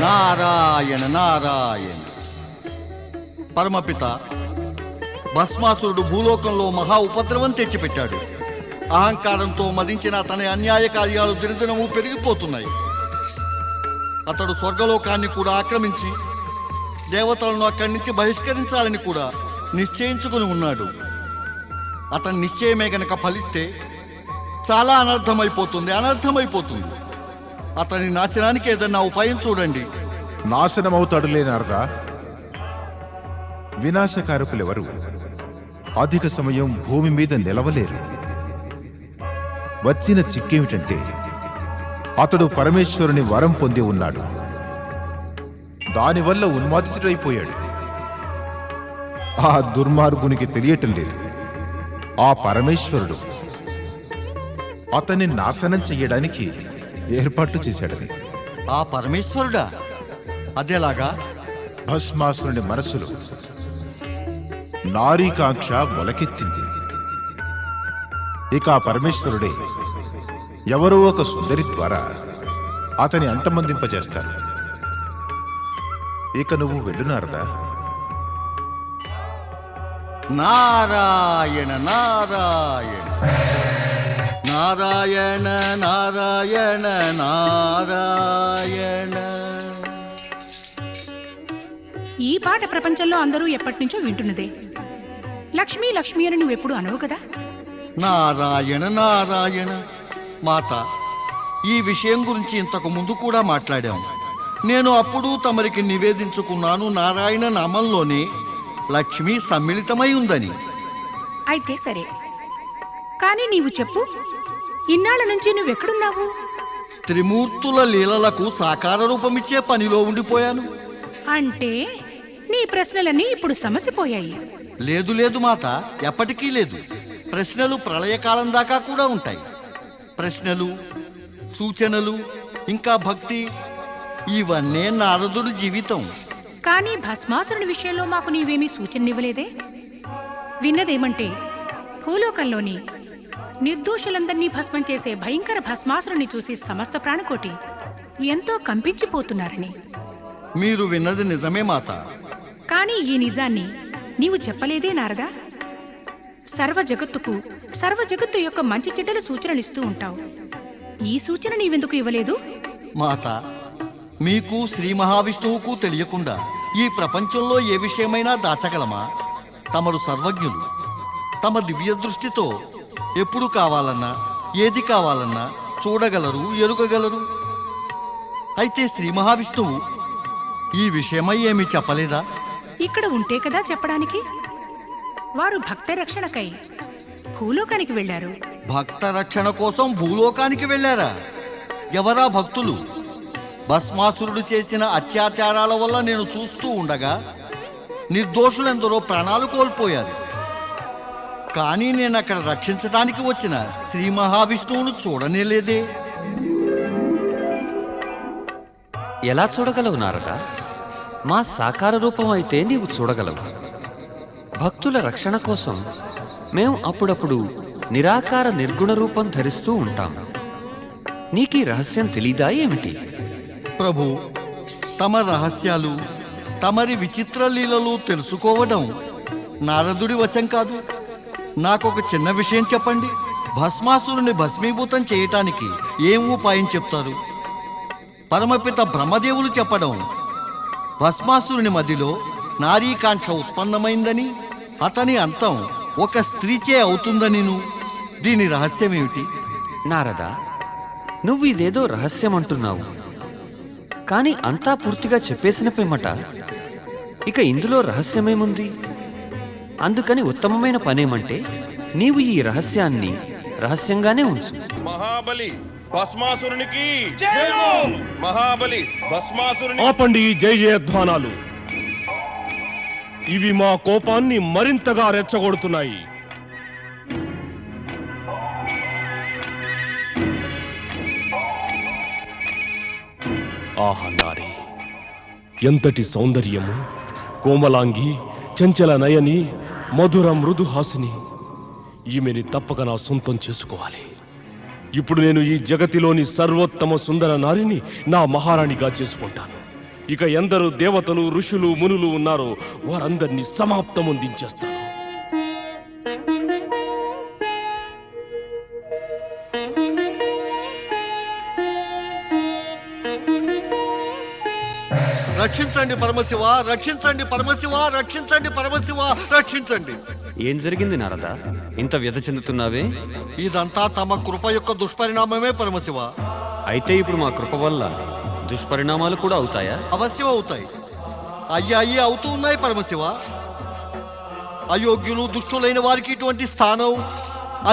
నారాయణ నారాయణ. పరమపిత భస్మాసురుడు భూలోకంలో మహా ఉపద్రవం తెచ్చిపెట్టాడు. అహంకారంతో మదించిన తన అన్యాయ కార్యాలు దినదినము పెరిగిపోతున్నాయి. అతడు స్వర్గలోకాన్ని కూడా ఆక్రమించి దేవతలను అక్కడి నుంచి బహిష్కరించాలని కూడా నిశ్చయించుకుని ఉన్నాడు. అతని నిశ్చయమే గనక ఫలిస్తే చాలా అనర్థమైపోతుంది అనర్థమైపోతుంది. అతని నాశనానికి ఏదన్నా ఉపాయం చూడండి. నాశనమవుతాడు లేనారదా వినాశకారకులెవరు? అధిక సమయం భూమి మీద నిలవలేరు. వచ్చిన చిక్కేమిటంటే అతడు పరమేశ్వరుని వరం పొంది ఉన్నాడు. దానివల్ల ఉన్మాదితుడైపోయాడు. ఆ దుర్మార్గునికి తెలియటం లేదు. ఆ పరమేశ్వరుడు. అతన్ని నాశనం చెయ్యడానికి ఏర్పాట్లు చేశాడని ఆ పరమేశ్వరుడా? అదేలాగా? భస్మాసురుని మనసులో నారీకాంక్ష మొలకెత్తింది. ఇక ఆ పరమేశ్వరుడే ఎవరో ఒక సుందరి ద్వారా అతని అంతమందింపజేస్తారు ఇక నువ్వు వెళ్ళునారదా నారాయణ నారాయణ. నారాయణ నారాయణ నారాయణ. ఈ పాట ప్రపంచంలో అందరూ ఎప్పటినుంచో వింటున్నదే. లక్ష్మీ లక్ష్మీ అని నువ్వెప్పుడు అనవు కదా? నారాయణ నారాయణ. మాత ఈ విషయం గురించి ఇంతకు ముందు కూడా మాట్లాడాం నేను అప్పుడు తమరికి నివేదించుకున్నాను నారాయణ నామంలోనే లక్ష్మి సమ్మిళితమై ఉందని. అయితే సరే. కానీ నీవు చెప్పు ఇన్నాళ్ళ నుంచి నువ్వెక్కడున్నావు? త్రిమూర్తుల లీలలకు సాకార రూపమిచ్చే పనిలో ఉండిపోయాను. అంటే నీ ప్రశ్నలన్నీ ఇప్పుడు సమసిపోయాయి. లేదు లేదు మాత ఎప్పటికీ లేదు. ప్రశ్నలు ప్రళయకాలం దాకా కూడా ఉంటాయి. ప్రశ్నలు సూచనలు ఇంకా భక్తి ఇవన్నీ నారదుడి జీవితం. కానీ భస్మాసురుని విషయంలో మాకు నీవేమీ సూచననివ్వలేదే? విన్నదేమంటే భూలోకంలోని నిర్దోషులందరినీ భస్మం చేసే భయంకర భస్మాసురుని చూసి సమస్త ప్రాణకోటి ఎంతో కంపించిపోతున్నారని. మీరు విన్నది నిజమే మాత. కానీ ఈ నిజాన్ని నీవు చెప్పలేదే నారదా? సర్వ జగత్తుకు సర్వ జగత్తు యొక్క మంచి చెడ్డల సూచనలు ఇస్తూ ఉంటావు. ఈ సూచన నీవెందుకు ఇవ్వలేదు? మాత మీకు శ్రీ మహావిష్ణువుకు తెలియకుండా ఈ ప్రపంచంలో ఏ విషయమైనా దాచగలమా? తమరు సర్వజ్ఞులు తమ దివ్య దృష్టితో ఎప్పుడు కావాలన్నా ఏది కావాలన్నా చూడగలరు ఎరుగగలరు. అయితే శ్రీ మహావిష్ణువు ఈ విషయమై ఏమీ చెప్పలేదా? ఇక్కడ ఉంటే కదా చెప్పడానికి? వారు భక్త రక్షణకై భూలోకానికి వెళ్ళారు భక్త రక్షణ కోసం భూలోకానికి వెళ్ళారా? ఎవరా భక్తులు? భస్మాసురుడు చేసిన అత్యాచారాల వల్ల నేను చూస్తూ ఉండగా నిర్దోషులెందరో ప్రాణాలు కోల్పోయారు. కానీ నేను అక్కడ రక్షించడానికి వచ్చిన శ్రీ మహావిష్ణువును చూడనేలేదే ఎలా చూడగలవు నారద? మా సాకార రూపం అయితే నీవు చూడగలవు. భక్తుల రక్షణ కోసం మేము అప్పుడప్పుడు నిరాకార నిర్గుణ రూపం ధరిస్తూ ఉంటాం. నీకీ రహస్యం తెలీదా ఏమిటి? ప్రభు తమ రహస్యాలు తమరి విచిత్ర లీలలు తెలుసుకోవడం నారదుడి వశం కాదు. నాకొక చిన్న విషయం చెప్పండి. భస్మాసురుని భస్మీభూతం చేయటానికి ఏం ఉపాయం చెప్తారు? పరమపిత బ్రహ్మదేవులు చెప్పడం భస్మాసురుని మదిలో నారీకాంక్ష ఉత్పన్నమైందని అతని అంతం ఒక స్త్రీచే అవుతుందనిను. దీని రహస్యమేమిటి? నారద నువ్వు ఇదేదో రహస్యం అంటున్నావు కానీ అంతా పూర్తిగా చెప్పేసిన పిమ్మట ఇక ఇందులో రహస్యమేముంది? అందుకని ఉత్తమమైన పనేమంటే నీవు ఈ రహస్యాన్ని రహస్యంగానే ఉంచు. మహాబలి భస్మాసురునికి మహాబలి భస్మాసురుని ఆపండి ఈ జై జయధ్వానాలు ఇవి మా కోపాన్ని మరింతగా రెచ్చగొడుతున్నాయి. ఆహా నారి ఎంతటి సౌందర్యము! కోమలాంగి చంచల నయని మధుర మృదుహాసిని ఈమెని తప్పక నా సొంతం చేసుకోవాలి. ఇప్పుడు నేను ఈ జగతిలోని సర్వోత్తమ సుందర నారిని నా మహారాణిగా చేసుకుంటాను. ఇక ఎందరు దేవతలు ఋషులు మునులు ఉన్నారో వారందరినీ సమాప్తమొందించేస్తాను. రక్షించండి పరమశివ రక్షించండి పరమశివ రక్షించండి పరమశివ రక్షించండి. ఏం జరిగింది నారద? ఇంత వ్యధ చెందుతున్నావే? ఇదంతా తమ కృప యొక్క దుష్పరిణామమే పరమశివ. అయితే ఇప్పుడు మా కృప వల్ల దుష్పరిణామాలు కూడా అవుతాయా? అవశ్యం అవుతాయి. అయ్యి అయ్యి అవుతూ ఉన్నాయి పరమశివ. అయోగ్యులు దుష్టులైన వారికి ఇటువంటి స్థానం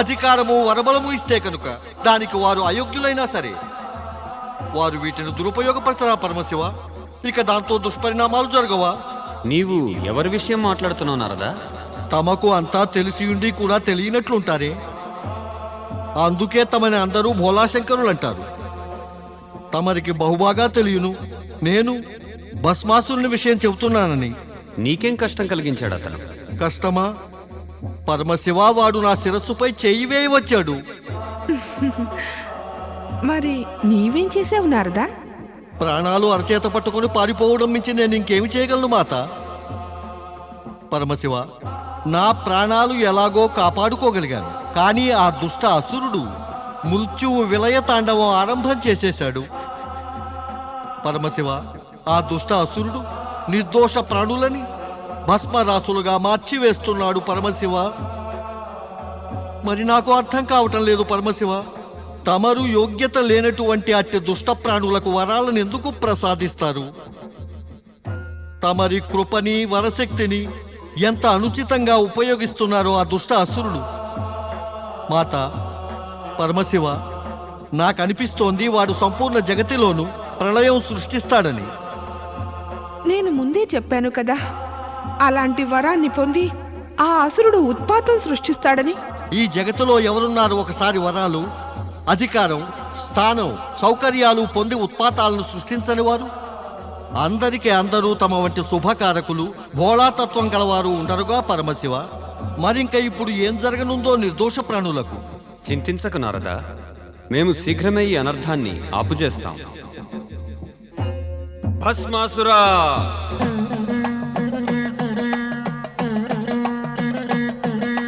అధికారము వరబలము ఇస్తే కనుక దానికి వారు అయోగ్యులైనా సరే. వారు వీటిని దురుపయోగపరచరా పరమశివ? ఇక దాంతో దుష్పరిణామాలు జరగవా? నీవు ఎవరి విషయం మాట్లాడుతున్నావు నారదా? తమకు అంతా తెలిసి ఉండి కూడా తెలియనట్లుంటారే. అందుకే తమని అందరూ భోలాశంకరులు అంటారు. తమరికి బహుబాగా తెలియను. నేను భస్మాసురుని విషయం చెబుతున్నానని. నీకేం కష్టం కలిగించాడు అతను? కష్టమా? పరమశివ వాడు నా శిరస్సుపై చెయ్యి వేయి వచ్చాడు. మరి నీవేం చేసావు నారదా? ప్రాణాలు అరచేత పట్టుకొని పారిపోవడం మించి నేను ఇంకేమి చేయగలను మాత? పరమశివ నా ప్రాణాలు ఎలాగో కాపాడుకోగలిగాను కానీ ఆ దుష్ట అసురుడు మృత్యువు విలయ తాండవం ఆరంభం చేసేశాడు. పరమశివ ఆ దుష్ట అసురుడు నిర్దోష ప్రాణులని భస్మరాసులుగా మార్చి వేస్తున్నాడు పరమశివ. మరి నాకు అర్థం కావటం లేదు పరమశివ. తమరు యోగ్యత లేనటువంటి అట్టి దుష్ట ప్రాణులకు వరాలను ఎందుకు ప్రసాదిస్తారు? తమరి కృపని వరశక్తిని ఎంత అనుచితంగా ఉపయోగిస్తున్నారో ఆ దుష్ట అసురుడు మాత పరమశివ నాకు అనిపిస్తోంది వాడు సంపూర్ణ జగతిలోను ప్రళయం సృష్టిస్తాడని. నేను ముందే చెప్పాను కదా అలాంటి వరాన్ని పొంది ఆ అసురుడు ఉత్పాతం సృష్టిస్తాడని. ఈ జగతిలో ఎవరున్నారు ఒకసారి వరాలు? అధికారం స్థానం సౌకర్యాలు పొంది ఉత్పాతాలను సృష్టించని వారు. అందరికీ అందరూ తమ వంటి శుభకారకులు భోళాతత్వం గలవారు ఉండరుగా పరమశివ. మరింక ఇప్పుడు ఏం జరగనుందో నిర్దోష ప్రాణులకు చింతించకు నారద. మేము శీఘ్రమే ఈ అనర్థాన్ని ఆపుజేస్తాం భస్మాసురా!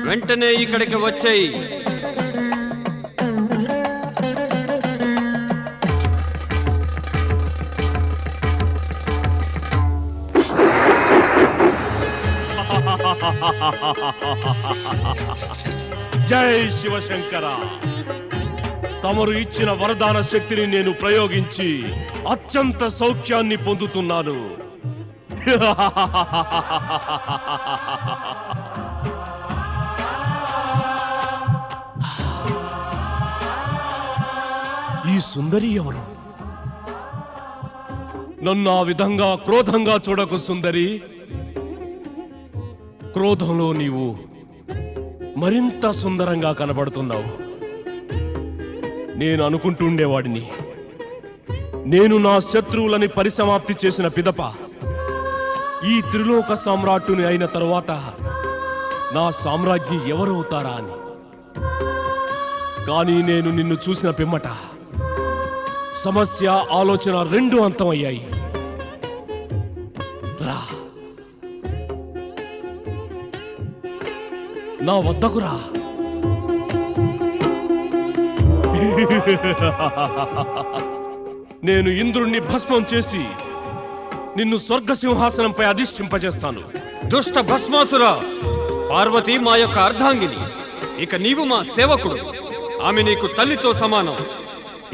వెంటనే ఇక్కడికి వచ్చేయి. జై శివశంకర. తమరు ఇచ్చిన వరదాన శక్తిని నేను ప్రయోగించి అత్యంత సౌఖ్యాన్ని పొందుతున్నాను. ఈ సుందరి ఎవరు? నన్ను ఆ విధంగా క్రోధంగా చూడకు సుందరి. క్రోధంలో నీవు మరింత సుందరంగా కనబడుతున్నావు. నేను అనుకుంటుండేవాడిని. నేను నా శత్రువులని పరిసమాప్తి చేసిన పిదప ఈ త్రిలోక సామ్రాట్టుని అయిన తరువాత నా సామ్రాజ్ఞి ఎవరవుతారా అని. కానీ నేను నిన్ను చూసిన పిమ్మట సమస్య ఆలోచన రెండు అంతమయ్యాయి. రా. నా వద్దకు రా నేను ఇంద్రుణ్ణి భస్మం చేసి నిన్ను స్వర్గ సింహాసనంపై అధిష్ఠింపజేస్తాను. దుష్ట భస్మాసురా పార్వతి మా యొక్క అర్ధాంగిని. ఇక నీవు మా సేవకుడు. ఆమె నీకు తల్లితో సమానం.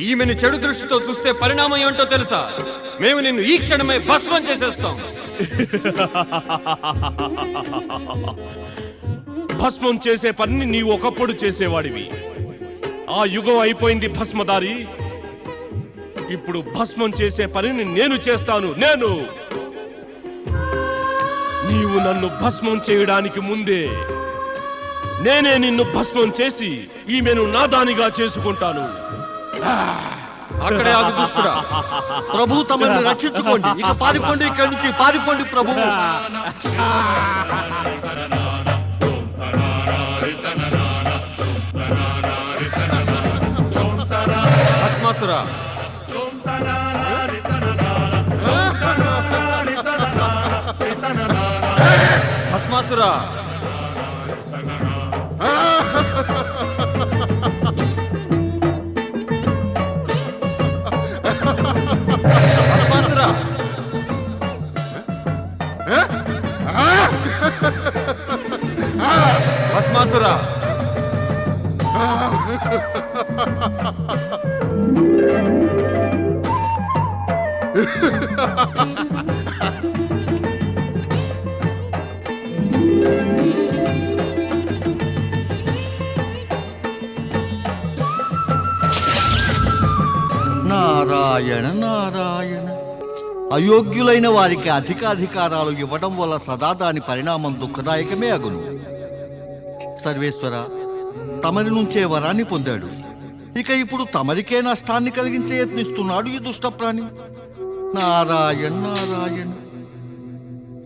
ఈమెను చెడు దృష్టితో చూస్తే పరిణామం ఏంటో తెలుసా? మేము నిన్ను ఈ క్షణమే భస్మం చేసేస్తాం. భస్మం చేసే పని నీవు ఒకప్పుడు చేసేవాడివి. ఆ యుగం అయిపోయింది భస్మదారి. ఇప్పుడు భస్మం చేసే పనిని నేను చేస్తాను. నేను! నీవు నన్ను భస్మం చేయడానికి ముందే నేనే నిన్ను భస్మం చేసి ఈమెను నాదానిగా చేసుకుంటాను. అక్కడే ఆగు దుష్టుడా. ప్రభు తమని రక్షించుకోండి. ఇక పారిపోండి ఇక్కడి నుంచి. పారిపోండి ప్రభు. రాసురా భస్మాసురా. భస్మాసురా. భస్మాసురా. అయోగ్యులైన వారికి అధిక అధికారాలు ఇవ్వడం వల్ల సదా దాని పరిణామం దుఃఖదాయకమే అగును. సర్వేశ్వర తమరి నుంచే వరాన్ని పొందాడు. ఇక ఇప్పుడు తమరికే నష్టాన్ని కలిగించే యత్నిస్తున్నాడు ఈ దుష్టప్రాణి. నారాయణ నారాయణ.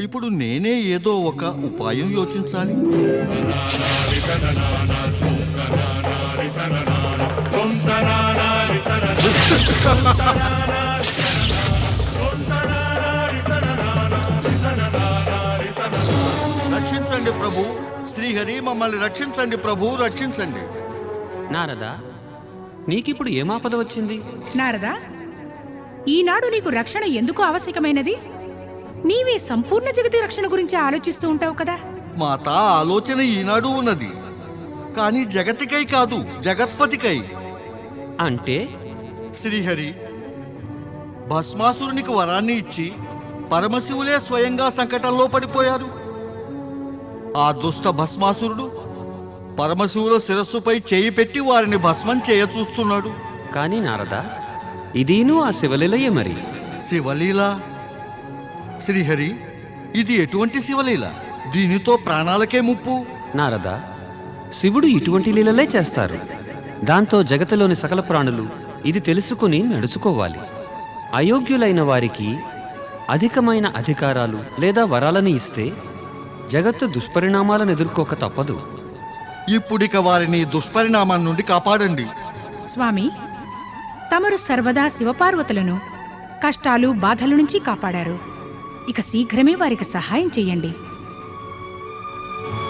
ఇప్పుడు నేనే ఏదో ఒక ఉపాయం యోచించాలి. రక్షించండి ప్రభు. శ్రీహరి మమ్మల్ని రక్షించండి ప్రభు రక్షించండి. నారదా నీకిప్పుడు ఏమాపద వచ్చింది? నారదా ఈనాడు నీకు రక్షణ ఎందుకు ఆవశ్యకమైనది? నీవే సంపూర్ణ జగతి రక్షణ గురించి ఆలోచిస్తూ ఉంటావు కదా? మాత ఆలోచన ఈనాడు ఉన్నది. కానీ జగతికై కాదు జగత్పతికై. అంటే? శ్రీహరి భస్మాసురునికి వరాన్ని ఇచ్చి పరమశివులే స్వయంగా సంకటంలో పడిపోయారు. ఆ దుష్ట భస్మాసురుడు పరమశివుల శిరస్సుపై చేయి పెట్టి వారిని భస్మం చేయ చూస్తున్నాడు. కానీ నారదా ఇదీను ఆ శివలీలయే మరి? శివలీల? శ్రీహరి ఇది ఎటువంటి శివలీల? దీనితో ప్రాణాలకే ముప్పు. నారదా శివుడు ఇటువంటి లీలలే చేస్తారు. దాంతో జగతిలోని సకల ప్రాణులు ఇది తెలుసుకుని నడుచుకోవాలి. అయోగ్యులైన వారికి అధికమైన అధికారాలు లేదా వరాలను ఇస్తే జగత్తు దుష్పరిణామాలను ఎదుర్కోక తప్పదు. ఇప్పుడిక వారిని దుష్పరిణామం నుండి కాపాడండి. స్వామి తమరు సర్వదా శివపార్వతులను కష్టాలు బాధల నుంచి కాపాడారు. ఇక శీఘ్రమే వారికి సహాయం చెయ్యండి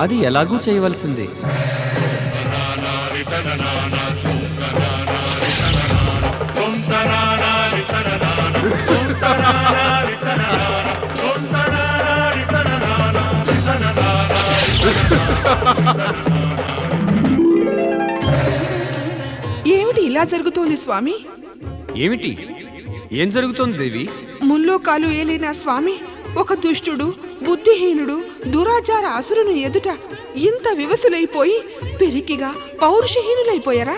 అది ఎలాగూ చేయవలసిందే. ఏమిటి ఇలా జరుగుతోంది స్వామి? ఏమిటి? ఏం జరుగుతోంది దేవి? ముల్లోకాలు ఏలిన స్వామి ఒక దుష్టుడు బుద్ధిహీనుడు దురాచార అసురుని ఎదుట ఇంత వివసులైపోయి పెరికిగా పౌరుషహీనులైపోయారా?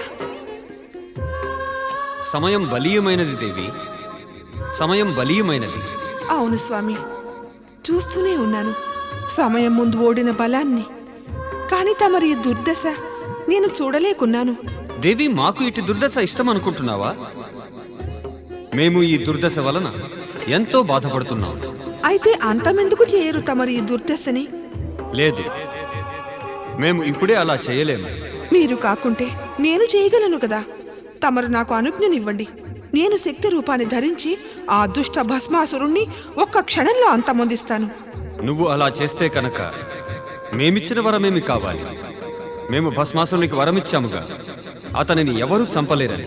సమయం బలీయమైనది దేవి. సమయం బలీయమైనది. అవును స్వామి చూస్తూనే ఉన్నాను. సమయం ముందు ఓడిన బలాన్ని కాని తమరి ఈ దుర్దశ నేను చూడలేకున్నాను. దేవి మాకు ఇటు దుర్దశ ఇష్టం అనుకుంటున్నావా మేము ఈ దుర్దశ వలన ఎంతో బాధపడుతున్నాం. అయితే అంతమెందుకు చేయరు తమరి ఈ దుర్దశని? లేదు మేము ఇప్పుడే అలా చేయలేము. మీరు కాకుంటే నేను చేయగలను కదా? తమరు నాకు అనుజ్ఞనివ్వండి. నేను శక్తి రూపాన్ని ధరించి ఆ దుష్ట భస్మాసురుణ్ణి ఒక్క క్షణంలో అంతమొందిస్తాను. నువ్వు అలా చేస్తే కనుక మేమిచ్చిన వరమేమి కావాలి? మేము భస్మాసునికి వరమిచ్చాముగా. అతనిని ఎవరూ చంపలేరని.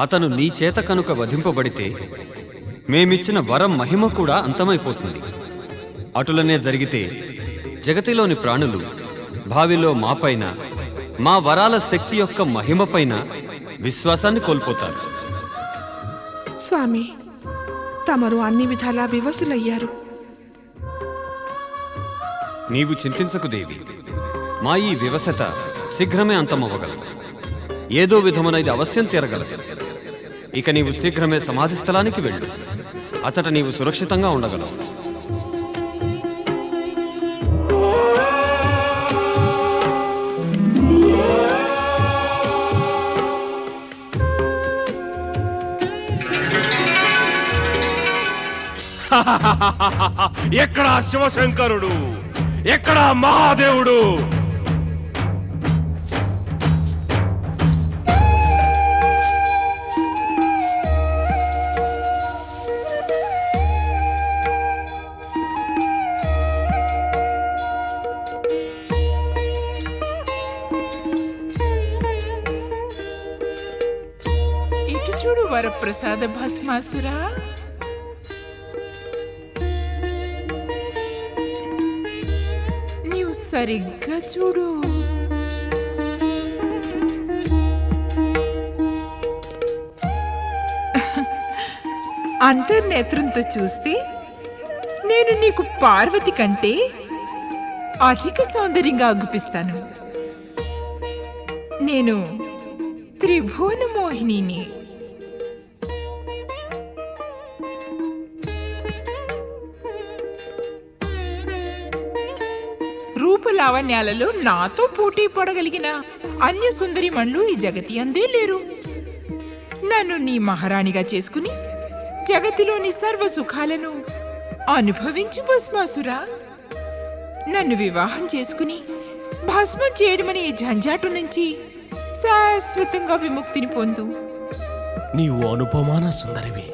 అతను నీ చేత కనుక వధింపబడితే మేమిచ్చిన వరం మహిమ కూడా అంతమైపోతుంది. అటులనే జరిగితే జగతిలోని ప్రాణులు భావిలో మాపైన మా వరాల శక్తి యొక్క మహిమపైన విశ్వాసాన్ని కోల్పోతారు. స్వామి తమరు అన్ని విధాలా వివసులయ్యారు. నీవు చింతించకు దేవి. మా ఈ వివసత శీఘ్రమే అంతమవ్వగలదు. ఏదో విధమనేది అవశ్యం తీరగలదు. ఇక నీవు శీఘ్రమే సమాధి స్థలానికి వెళ్ళు. అచట నీవు సురక్షితంగా ఉండగలవు. ఎక్కడా శివశంకరుడు? ఎక్కడ మహాదేవుడు? వరప్రసాద భస్మాసురా. సరిగ్గా చూడు. అంతర్నేత్రంతో చూస్తే నేను నీకు పార్వతి కంటే అధిక సౌందర్యంగా అగుపిస్తాను. నేను త్రిభువన మోహినిని. లావణ్యాలలో నాతో పోటీ పడగలిగిన అన్య సుందరిమణులు ఈ జగతి అందే లేరు. నన్ను నీ మహారాణిగా చేసుకుని జగతిలోని సర్వ సుఖాలను అనుభవించి భస్మాసురా. నన్ను వివాహం చేసుకుని భస్మం చేయడమనే జంజాటు నుంచి శాశ్వతంగా విముక్తిని పొందు. నీవు అనుపమాన సుందరివి.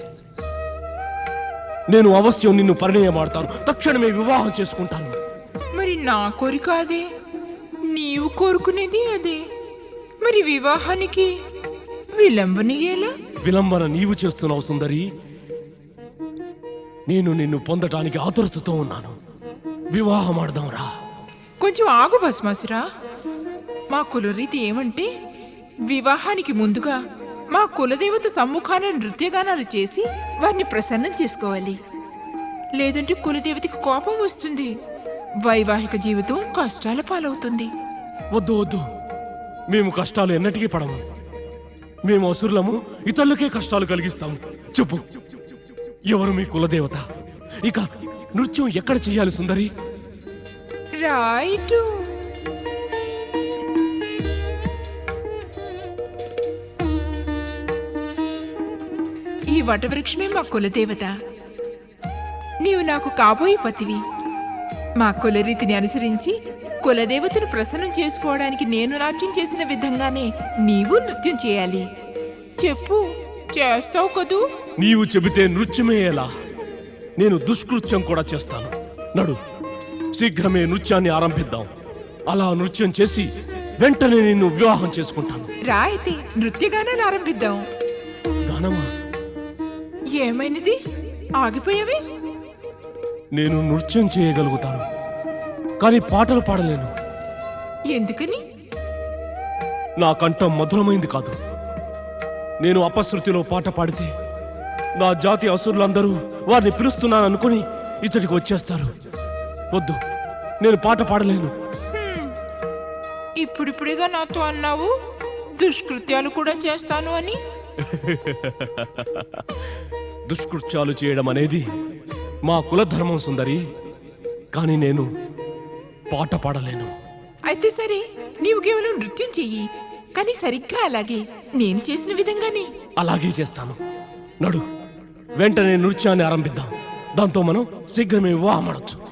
నేను అవశ్యం నిన్ను పరిణయమాడతాను. తక్షణమే వివాహం చేసుకుంటాను. నా కోరిక అదే. నీవు కోరుకునేది అదే. మరి వివాహానికి విలంబన ఎలా? విలంబన నీవు చేస్తున్నావు సుందరి. నేను నిన్ను పొందటానికి ఆతురతతో ఉన్నాను. వివాహం ఆడదాం రా. కొంచెం ఆగు భస్మాసురా. మా కులరీతి ఏమంటే వివాహానికి ముందుగా మా కులదేవత సమ్ముఖాన నృత్యగానాలు చేసి వారిని ప్రసన్నం చేసుకోవాలి. లేదంటే కులదేవతకి కోపం వస్తుంది. వైవాహిక జీవితం కష్టాల పాలవుతుంది. వద్దు వద్దు. మేము కష్టాలు ఎన్నటికీ పడము. మేము అసురులము ఇతరులకే కష్టాలు కలిగిస్తాము. చెప్పు. ఎవరు మీ కులదేవత? ఇక నృత్యం ఎక్కడ చెయ్యాలి సుందరి? రైటు ఈ వటవృక్షమే మా కులదేవత. నీవు నాకు కాబోయే పతివి. మా కులరీతిని అనుసరించి కులదేవతను ప్రసన్నం చేసుకోవడానికి నేను నాట్యం చేసిన విధంగానే నీవు నృత్యం చేయాలి. చెప్పు చేస్తావు కదూ? నీవు చెబితే నృత్యమే ఎలా? నేను దుష్కృత్యం కూడా చేస్తాను. నడు శీఘ్రమే నృత్యాన్ని ఆరంభిద్దాం. అలా నృత్యం చేసి వెంటనే నిన్ను వివాహం చేసుకుంటాను. రా అయితే నృత్యగానాలు ఆరంభిద్దాం. గానమా? ఏమైనది? ఆగిపోయావే? నేను నృత్యం చేయగలుగుతాను. కానీ పాటలు పాడలేను. ఎందుకని? నా కంఠం మధురమైంది కాదు. నేను అపశృతిలో పాట పాడితే నా జాతి అసురులందరూ వారిని పిలుస్తున్నాను అనుకుని ఇచ్చటికి వచ్చేస్తారు. వద్దు నేను పాట పాడలేను. ఇప్పుడిప్పుడుగా నాతో అన్నావు? దుష్కృత్యాలు కూడా చేస్తాను అని? దుష్కృత్యాలు చేయడం అనేది మా కులధర్మం సుందరి కానీ నేను పాట పాడలేను. అయితే సరే నీవు కేవలం నృత్యం చెయ్యి కానీ సరిగ్గా అలాగే నేను చేసిన విధంగానే. అలాగే చేస్తాను. నడు వెంటనే నృత్యాన్ని ఆరంభిద్దాం. దాంతో మనం శీఘ్రమే వివాహమడచ్చు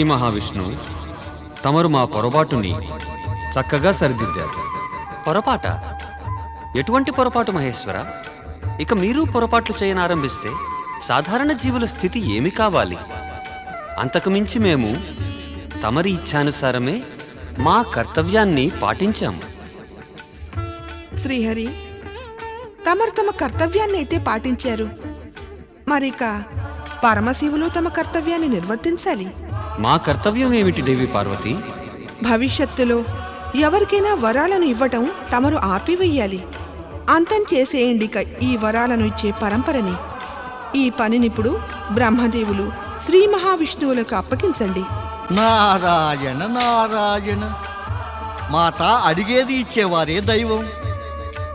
శ్రీ మహావిష్ణువు తమరు మా పొరపాటుని చక్కగా సరిదిద్దారు. పొరపాట? ఎటువంటి పొరపాటు మహేశ్వర? ఇక మీరు పొరపాట్లు చేయనారంభిస్తే సాధారణ జీవుల స్థితి ఏమి కావాలి? అంతకుమించి మేము తమరి ఇచ్ఛానుసారమే మా కర్తవ్యాన్ని పాటించాము. శ్రీహరి తమరు తమ కర్తవ్యాన్ని అయితే పాటించారు. మరిక పరమశివులు తమ కర్తవ్యాన్ని నిర్వర్తించాలి. మా కర్తవ్యం ఏమిటి దేవి పార్వతి? భవిష్యత్తులో ఎవరికైనా వరాలను ఇవ్వటం తమరు ఆపివేయాలి. అంతం చేసేయండి ఈ వరాలను ఇచ్చే పరంపరని. ఈ పనినిప్పుడు బ్రహ్మదేవులు శ్రీ మహావిష్ణువులకు అప్పగించండి. నారాయణ నారాయణ. మాత అడిగేది ఇచ్చేవారే దైవం.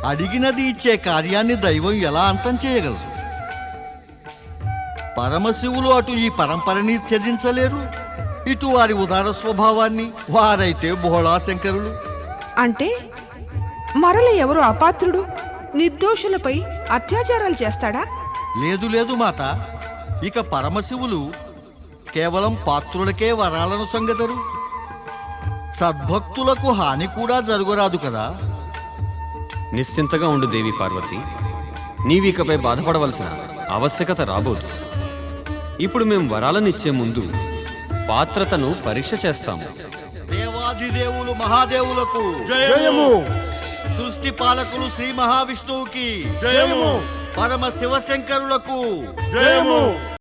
అడిగినది ఇచ్చే కార్యాన్ని దైవం ఎలా అంతం చేయగలరు? పరమశివులు అటు ఈ పరంపరని త్యజించలేరు. ఇటు వారి ఉదార స్వభావాన్ని వారైతే భోళాశంకరులు అంటే మరల ఎవరు అపాత్రుడు? నిర్దోషులపై అత్యాచారాలు చేస్తాడా? లేదు లేదు మాత. ఇక పరమశివులు కేవలం పాత్రులకే వరాలను సంగతరు. సద్భక్తులకు హాని కూడా జరగరాదు కదా. నిశ్చింతగా ఉండు దేవి పార్వతి. నీవికపై బాధపడవలసిన ఆవశ్యకత రాబోదు. ఇప్పుడు మేము వరాలనిచ్చే ముందు పాత్రతను పరీక్ష చేస్తాము. దేవాదిదేవులు మహాదేవులకు జయము. సృష్టి పాలకులు శ్రీ మహావిష్ణువుకి జయము. పరమ శివశంకరులకు జయము.